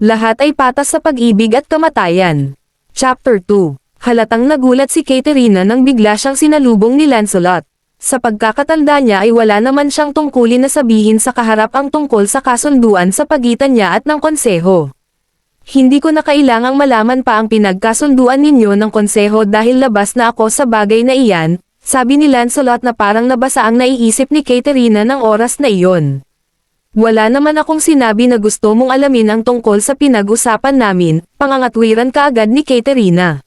Lahat ay patas sa pag-ibig at kamatayan. Chapter 2 Halatang nagulat si Katerina nang bigla siyang sinalubong ni Lancelot. Sa pagkakatanda niya ay wala naman siyang tungkulin na sabihin sa kaharap ang tungkol sa kasunduan sa pagitan niya at ng konseho. Hindi ko na kailangang malaman pa ang pinagkasunduan ninyo ng konseho dahil labas na ako sa bagay na iyan, sabi ni Lancelot na parang nabasa ang naiisip ni Katerina ng oras na iyon. Wala naman akong sinabi na gusto mong alamin ang tungkol sa pinag-usapan namin, pangangatwiran ka agad ni Katerina.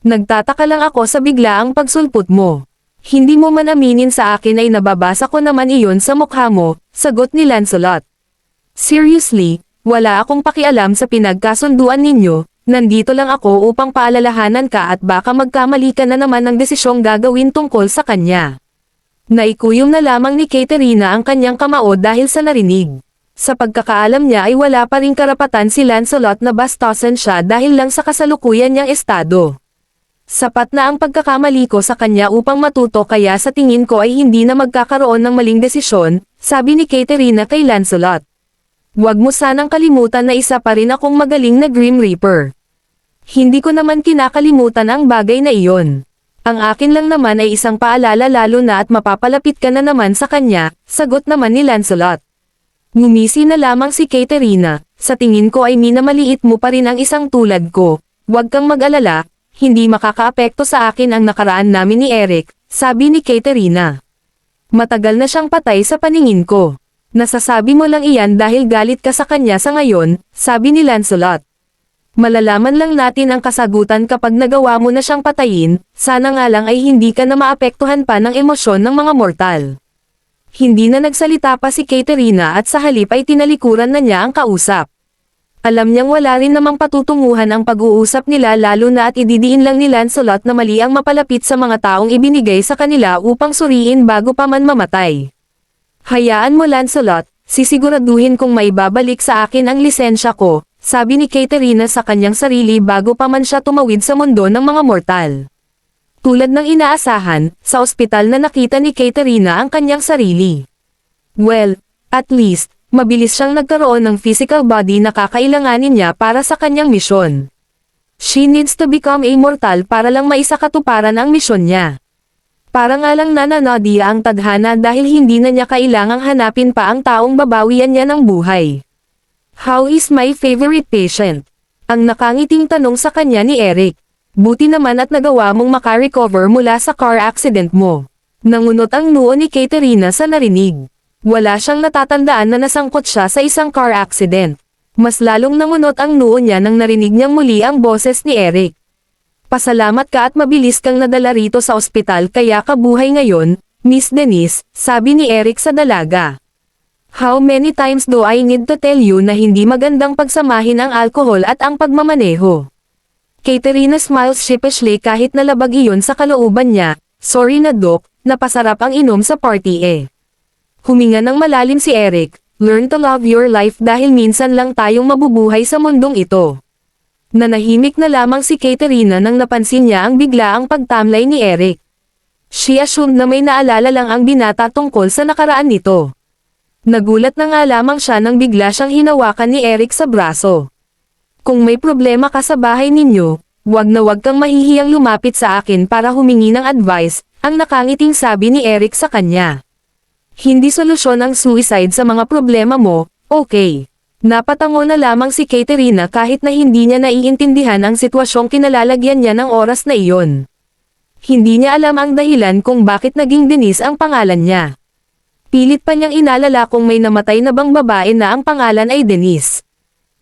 Nagtataka lang ako sa biglaang pagsulpot mo. Hindi mo man aminin sa akin ay nababasa ko naman iyon sa mukha mo, sagot ni Lancelot. Seriously, wala akong pakialam sa pinagkasunduan ninyo, nandito lang ako upang paalalahanan ka at baka magkamali ka na naman ng desisyong gagawin tungkol sa kanya. Naikuyom na lamang ni Katerina ang kanyang kamao dahil sa narinig. Sa pagkakaalam niya ay wala pa ring karapatan si Lancelot na bastosan siya dahil lang sa kasalukuyan niyang estado. Sapat na ang pagkakamali ko sa kanya upang matuto kaya sa tingin ko ay hindi na magkakaroon ng maling desisyon, sabi ni Katerina kay Lancelot. Huwag mo sanang kalimutan na isa pa rin akong magaling na Grim Reaper. Hindi ko naman kinakalimutan ang bagay na iyon. Ang akin lang naman ay isang paalala lalo na at mapapalapit ka na naman sa kanya, sagot naman ni Lancelot. Ngumisi na lamang si Katerina, sa tingin ko ay minamaliit mo pa rin ang isang tulad ko, huwag kang mag-alala, hindi makakaapekto sa akin ang nakaraan namin ni Eric, sabi ni Katerina. Matagal na siyang patay sa paningin ko. Nasasabi mo lang iyan dahil galit ka sa kanya sa ngayon, sabi ni Lancelot. Malalaman lang natin ang kasagutan kapag nagawa mo na siyang patayin, sana nga lang ay hindi ka na maapektuhan pa ng emosyon ng mga mortal. Hindi na nagsalita pa si Katerina at sa halip ay tinalikuran na niya ang kausap. Alam niyang wala rin namang patutunguhan ang pag-uusap nila lalo na at ididiin lang ni Lancelot na mali ang mapalapit sa mga taong ibinigay sa kanila upang suriin bago pa man mamatay. Hayaan mo Lancelot, sisiguraduhin kong maibabalik sa akin ang lisensya ko, sabi ni Katerina sa kanyang sarili bago pa man siya tumawid sa mundo ng mga mortal. Tulad ng inaasahan, sa ospital na nakita ni Katerina ang kanyang sarili. Well, at least, mabilis siyang nagkaroon ng physical body na kakailanganin niya para sa kanyang misyon. She needs to become immortal para lang maisakatuparan ang misyon niya. Para nga lang nananodiya ang tadhana dahil hindi na niya kailangang hanapin pa ang taong babawian niya ng buhay. How is my favorite patient? Ang nakangiting tanong sa kanya ni Eric. Buti naman at nagawa mong makarecover mula sa car accident mo. Nangunot ang noo ni Katerina sa narinig. Wala siyang natatandaan na nasangkot siya sa isang car accident. Mas lalong nangunot ang noo niya nang narinig niyang muli ang boses ni Eric. Pasalamat ka at mabilis kang nadala rito sa ospital kaya ka buhay ngayon, Miss Denise, sabi ni Eric sa dalaga. How many times do I need to tell you na hindi magandang pagsamahin ang alkohol at ang pagmamaneho? Katerina smiles sheepishly kahit nalabag iyon sa kalooban niya, sorry na dok, napasarap ang inom sa party eh. Huminga ng malalim si Eric, learn to love your life dahil minsan lang tayong mabubuhay sa mundong ito. Nanahimik na lamang si Katerina nang napansin niya ang biglaang pagtamlay ni Eric. She assumed na may naalala lang ang binata tungkol sa nakaraan nito. Nagulat na nga lamang siya nang bigla siyang hinawakan ni Eric sa braso. Kung may problema ka sa bahay ninyo, wag na wag kang mahihiyang lumapit sa akin para humingi ng advice, ang nakangiting sabi ni Eric sa kanya. Hindi solusyon ang suicide sa mga problema mo, okay. Napatango na lamang si Katerina kahit na hindi niya naiintindihan ang sitwasyong kinalalagyan niya ng oras na iyon. Hindi niya alam ang dahilan kung bakit naging Denise ang pangalan niya. Pilit pa niyang inalala kung may namatay na bang babae na ang pangalan ay Denise.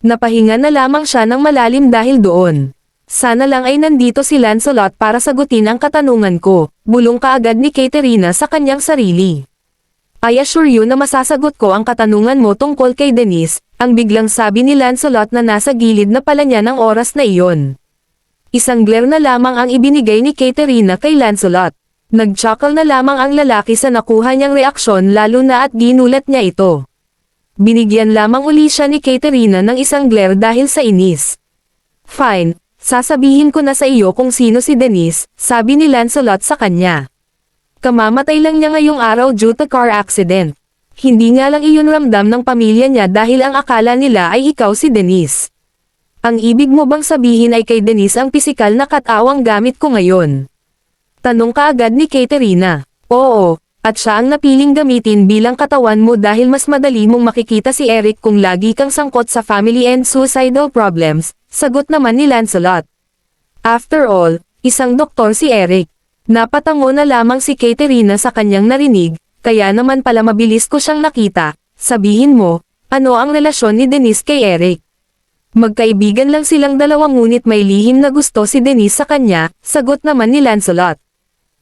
Napahinga na lamang siya ng malalim dahil doon. Sana lang ay nandito si Lancelot para sagutin ang katanungan ko, bulong kaagad ni Katerina sa kanyang sarili. I assure you na masasagot ko ang katanungan mo tungkol kay Denise, ang biglang sabi ni Lancelot na nasa gilid na pala niya ng oras na iyon. Isang glare na lamang ang ibinigay ni Katerina kay Lancelot. Nagchuckle na lamang ang lalaki sa nakuha niyang reaksyon lalo na at ginulat niya ito. Binigyan lamang uli siya ni Katerina ng isang glare dahil sa inis. Fine, sasabihin ko na sa iyo kung sino si Denise, sabi ni Lancelot sa kanya. Kamamatay lang niya ngayong araw due to car accident. Hindi nga lang iyon ramdam ng pamilya niya dahil ang akala nila ay ikaw si Denise. Ang ibig mo bang sabihin ay kay Denise ang pisikal na katawang gamit ko ngayon? Tanong kaagad ni Katerina. Oo, at siya ang napiling gamitin bilang katawan mo dahil mas madali mong makikita si Eric kung lagi kang sangkot sa family and suicidal problems, sagot naman ni Lancelot. After all, isang doktor si Eric. Napatango na lamang si Katerina sa kanyang narinig, kaya naman pala mabilis ko siyang nakita, sabihin mo, ano ang relasyon ni Denise kay Eric? Magkaibigan lang silang dalawa ngunit may lihim na gusto si Denise sa kanya, sagot naman ni Lancelot.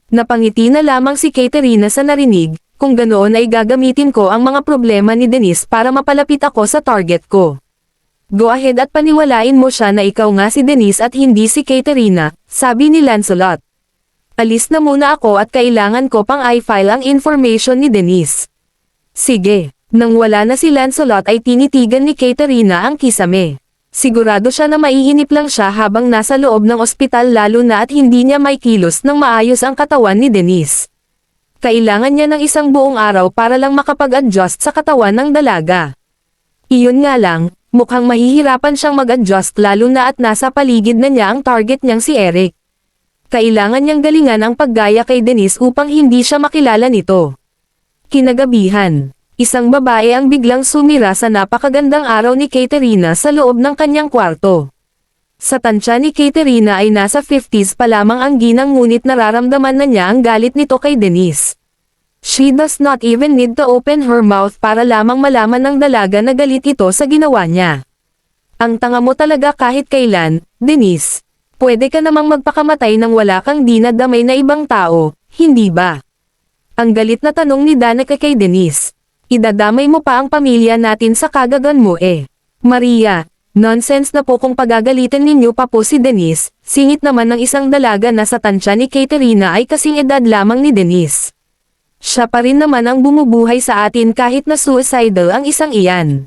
Napangiti na lamang si Katerina sa narinig, kung ganoon ay gagamitin ko ang mga problema ni Denise para mapalapit ako sa target ko. Go ahead at paniwalain mo siya na ikaw nga si Denise at hindi si Katerina, sabi ni Lancelot. Alis na muna ako at kailangan ko pang i-file ang information ni Denise. Sige, nang wala na si Lancelot ay tinitigan ni Katerina ang kisame. Sigurado siya na maiinip lang siya habang nasa loob ng ospital lalo na at hindi niya may kilos ng maayos ang katawan ni Denise. Kailangan niya ng isang buong araw para lang makapag-adjust sa katawan ng dalaga. Iyon nga lang, mukhang mahihirapan siyang mag-adjust lalo na at nasa paligid na niya ang target niyang si Eric. Kailangan niyang galingan ang paggaya kay Denise upang hindi siya makilala nito. Kinagabihan, isang babae ang biglang sumira sa napakagandang araw ni Katerina sa loob ng kanyang kwarto. Sa tansya ni Katerina ay nasa 50s pa lamang ang ginang ngunit nararamdaman na niya ang galit nito kay Denise. She does not even need to open her mouth para lamang malaman ng dalaga na galit ito sa ginawa niya. Ang tanga mo talaga kahit kailan, Denise. Pwede ka namang magpakamatay nang wala kang dinadamay na ibang tao, hindi ba? Ang galit na tanong ni Danica kay Denise. Idadamay mo pa ang pamilya natin sa kagagan mo eh. Maria, nonsense na po kung pagagalitan ninyo pa po si Denise, singit naman ng isang dalaga na sa tansya ni Katerina ay kasing edad lamang ni Denise. Siya pa rin naman ang bumubuhay sa atin kahit na suicidal ang isang iyan.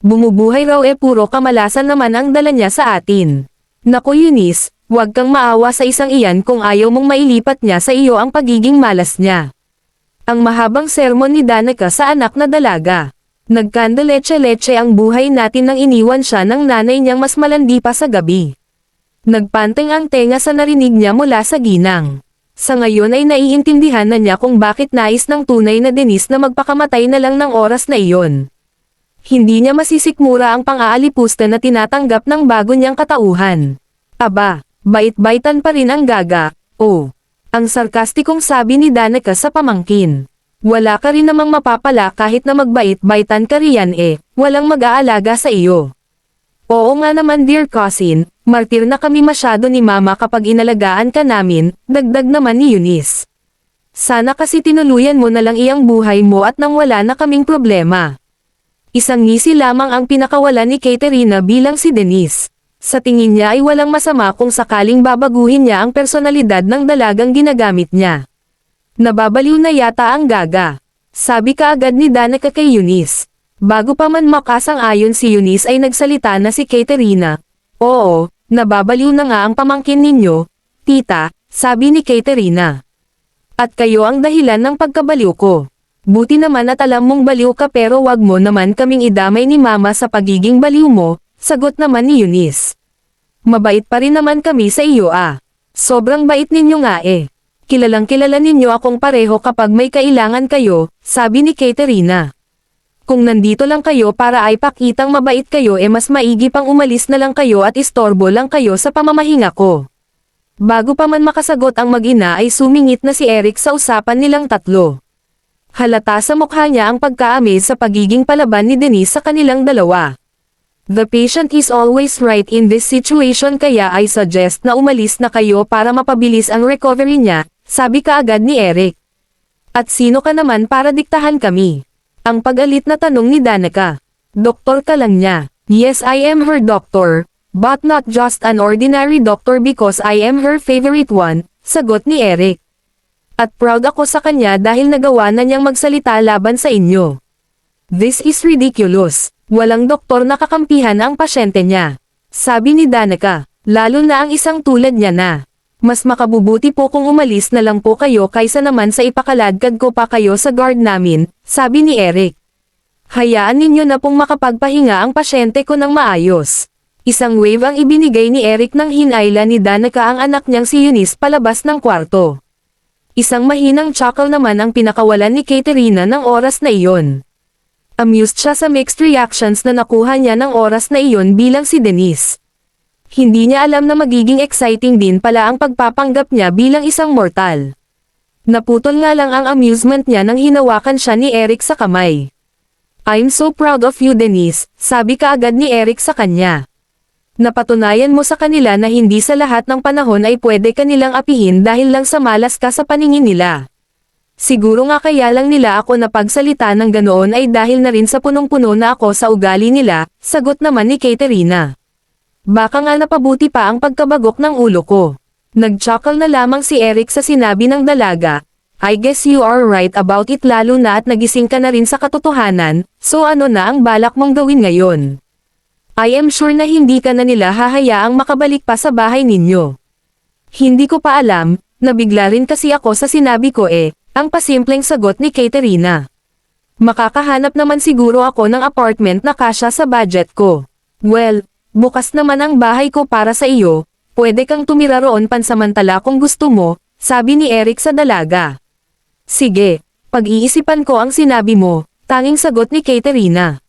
Bumubuhay raw e puro kamalasan naman ang dala niya sa atin. Naku Eunice, huwag kang maawa sa isang iyan kung ayaw mong mailipat niya sa iyo ang pagiging malas niya. Ang mahabang sermon ni Danica sa anak na dalaga. Nagkandaleche-leche ang buhay natin nang iniwan siya ng nanay niyang mas malandi pa sa gabi. Nagpanteng ang tenga sa narinig niya mula sa ginang. Sa ngayon ay naiintindihan na niya kung bakit nais ng tunay na Denise na magpakamatay na lang ng oras na iyon. Hindi niya masisikmura ang pang-aalipusta na tinatanggap ng bago niyang katauhan. Aba, bait-baitan pa rin ang gaga, oh. Ang sarkastikong sabi ni Danica sa pamangkin. Wala ka rin namang mapapala kahit na magbait-baitan ka riyan eh, walang mag-aalaga sa iyo. Oo nga naman dear cousin, martir na kami masyado ni mama kapag inalagaan ka namin, dagdag naman ni Eunice. Sana kasi tinuluyan mo na lang iyang buhay mo at nang wala na kaming problema. Isang ngisi lamang ang pinakawala ni Katerina bilang si Denise. Sa tingin niya ay walang masama kung sakaling babaguhin niya ang personalidad ng dalagang ginagamit niya. Nababaliw na yata ang gaga. Sabi kaagad ni Danica kay Eunice. Bago pa man makasang ayon si Eunice ay nagsalita na si Katerina. Oo, nababaliw na nga ang pamangkin ninyo, tita, sabi ni Katerina. At kayo ang dahilan ng pagkabaliw ko. Buti naman at alam mong baliw ka pero wag mo naman kaming idamay ni mama sa pagiging baliw mo, sagot naman ni Eunice. Mabait pa rin naman kami sa iyo ah. Sobrang bait ninyo nga eh. Kilalang kilala ninyo akong pareho kapag may kailangan kayo, sabi ni Katerina. Kung nandito lang kayo para ay pakitang mabait kayo e mas maigi pang umalis na lang kayo at istorbo lang kayo sa pamamahinga ko. Bago pa man makasagot ang mag-ina ay sumingit na si Eric sa usapan nilang tatlo. Halata sa mukha niya ang pagkaamaze sa pagiging palaban ni Denise sa kanilang dalawa. The patient is always right in this situation kaya I suggest na umalis na kayo para mapabilis ang recovery niya, sabi kaagad ni Eric. At sino ka naman para diktahan kami? Ang pagalit na tanong ni Danica. Doktor ka lang niya. Yes I am her doctor, but not just an ordinary doctor because I am her favorite one, sagot ni Eric. At proud ako sa kanya dahil nagawa na niyang magsalita laban sa inyo. This is ridiculous. Walang doktor na kakampihan ang pasyente niya. Sabi ni Danica, lalo na ang isang tulad niya na. Mas makabubuti po kung umalis na lang po kayo kaysa naman sa ipakaladkad ko pa kayo sa guard namin, sabi ni Eric. Hayaan ninyo na pong makapagpahinga ang pasyente ko ng maayos. Isang wave ang ibinigay ni Eric nang hinayla ni Danica ang anak niyang si Eunice palabas ng kwarto. Isang mahinang chuckle naman ang pinakawalan ni Katerina ng oras na iyon. Amused siya sa mixed reactions na nakuha niya ng oras na iyon bilang si Denise. Hindi niya alam na magiging exciting din pala ang pagpapanggap niya bilang isang mortal. Naputol nga lang ang amusement niya nang hinawakan siya ni Eric sa kamay. I'm so proud of you Denise, sabi kaagad ni Eric sa kanya. Napatunayan mo sa kanila na hindi sa lahat ng panahon ay pwede kanilang apihin dahil lang sa malas ka sa paningin nila. Siguro nga kaya lang nila ako napagsalita ng ganoon ay dahil na rin sa punong-puno na ako sa ugali nila, sagot naman ni Katerina. Baka nga napabuti pa ang pagkabagok ng ulo ko. Nagchuckle na lamang si Eric sa sinabi ng dalaga, I guess you are right about it lalo na at nagising ka na rin sa katotohanan, so ano na ang balak mong gawin ngayon? I am sure na hindi ka na nila hahayaang makabalik pa sa bahay ninyo. Hindi ko pa alam, nabigla rin kasi ako sa sinabi ko eh, ang pasimpleng sagot ni Katerina. Makakahanap naman siguro ako ng apartment na kasya sa budget ko. Well, bukas naman ang bahay ko para sa iyo, pwede kang tumira roon pansamantala kung gusto mo, sabi ni Eric sa dalaga. Sige, pag-iisipan ko ang sinabi mo, tanging sagot ni Katerina.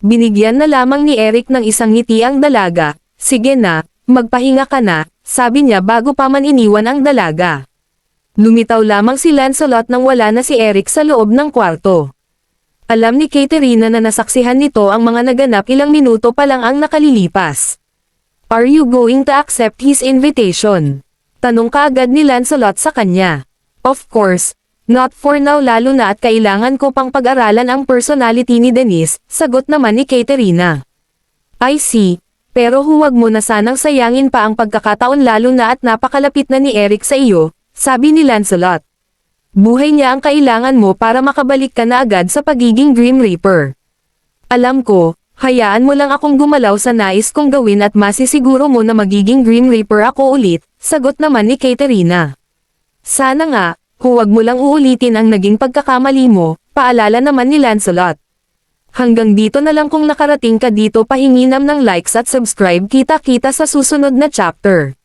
Binigyan na lamang ni Eric ng isang ngiti ang dalaga, sige na, magpahinga ka na, sabi niya bago pa man iniwan ang dalaga. Lumitaw lamang si Lancelot nang wala na si Eric sa loob ng kwarto. Alam ni Katerina na nasaksihan nito ang mga naganap ilang minuto pa lang ang nakalilipas. Are you going to accept his invitation? Tanong kaagad ni Lancelot sa kanya. Of course, not for now lalo na at kailangan ko pang pag-aralan ang personality ni Denise, sagot naman ni Katerina. I see, pero huwag mo na sanang sayangin pa ang pagkakataon lalo na at napakalapit na ni Eric sa iyo, sabi ni Lancelot. Buhay niya ang kailangan mo para makabalik ka na agad sa pagiging Grim Reaper. Alam ko, hayaan mo lang akong gumalaw sa nais kong gawin at masisiguro mo na magiging Grim Reaper ako ulit, sagot naman ni Katerina. Sana nga, huwag mo lang uulitin ang naging pagkakamali mo, paalala naman ni Lancelot. Hanggang dito na lang kung nakarating ka dito pahinginam ng likes at subscribe kita-kita sa susunod na chapter.